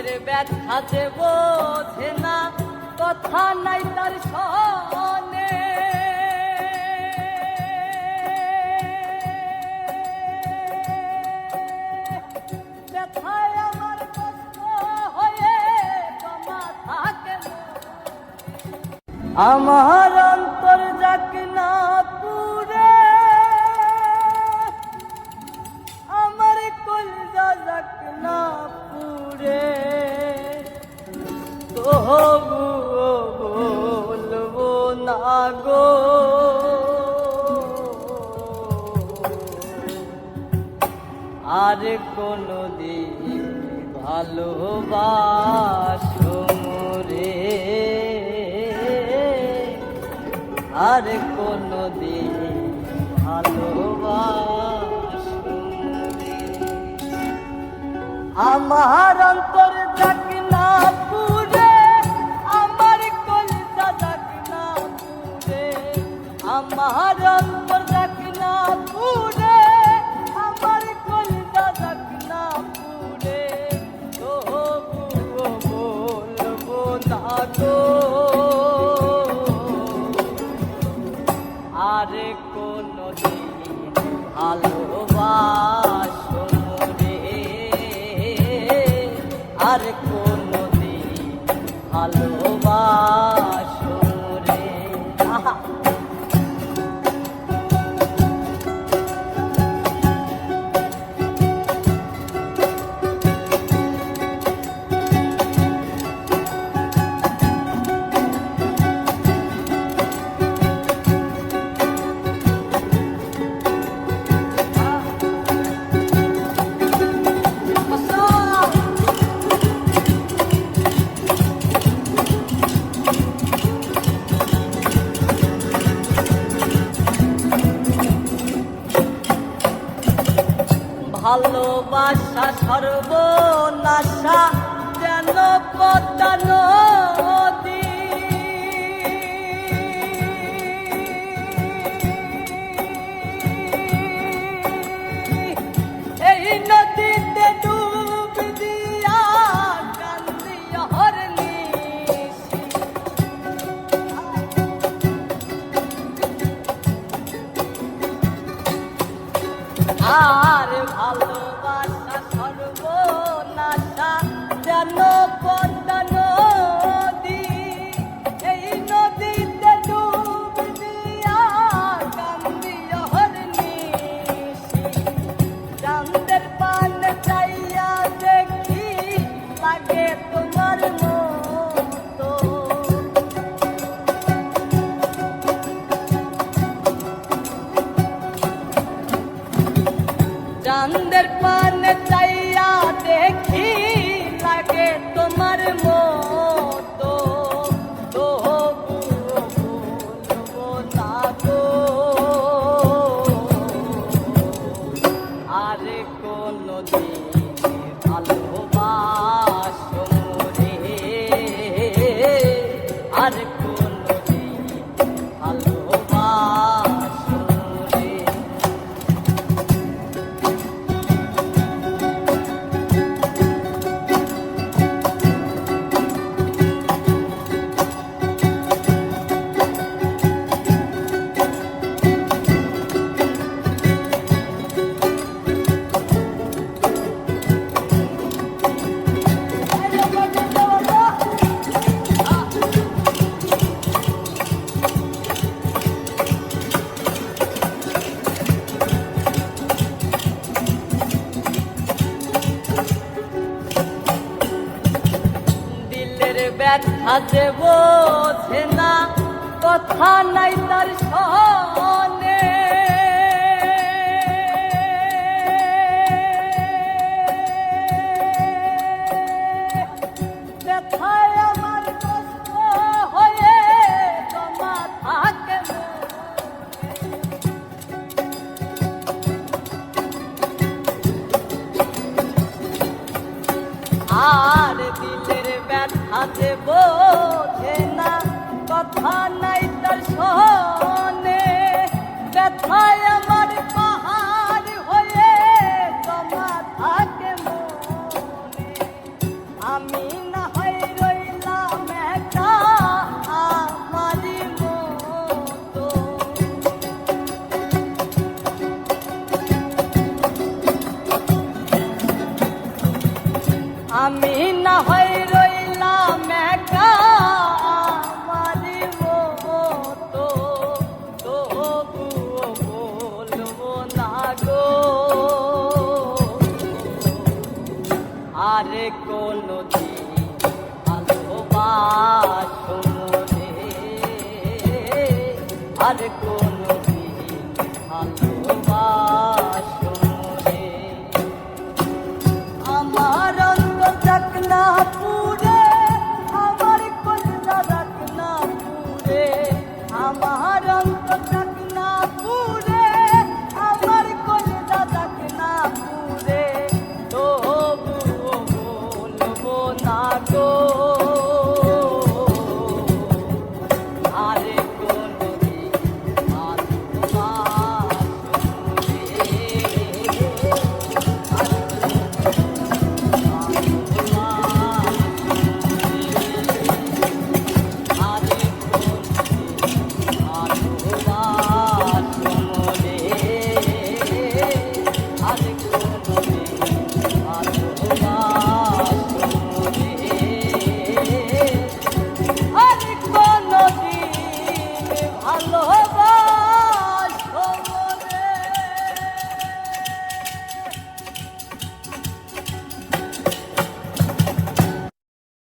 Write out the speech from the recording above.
দিলের ব্যথা যে বোঝে না কথা নাই তার সনে। আমার আর কোনো দিন ভালোবাসো রে আর কোনো দিন ভালোবাসো আমার অন্তর আর কোনো দিন ভালোবাসো ভালোবাসা সর্বনাশা যেন পদ্মা নদী சாந்தர்பார் ব্যথা যে বোঝে না, কথা নাই তার সনে ব্যথায় আমার কষ্ট হয়ে জমা থাকে মনে। ব্যথা বোঝে কোনো দিন আর কোনো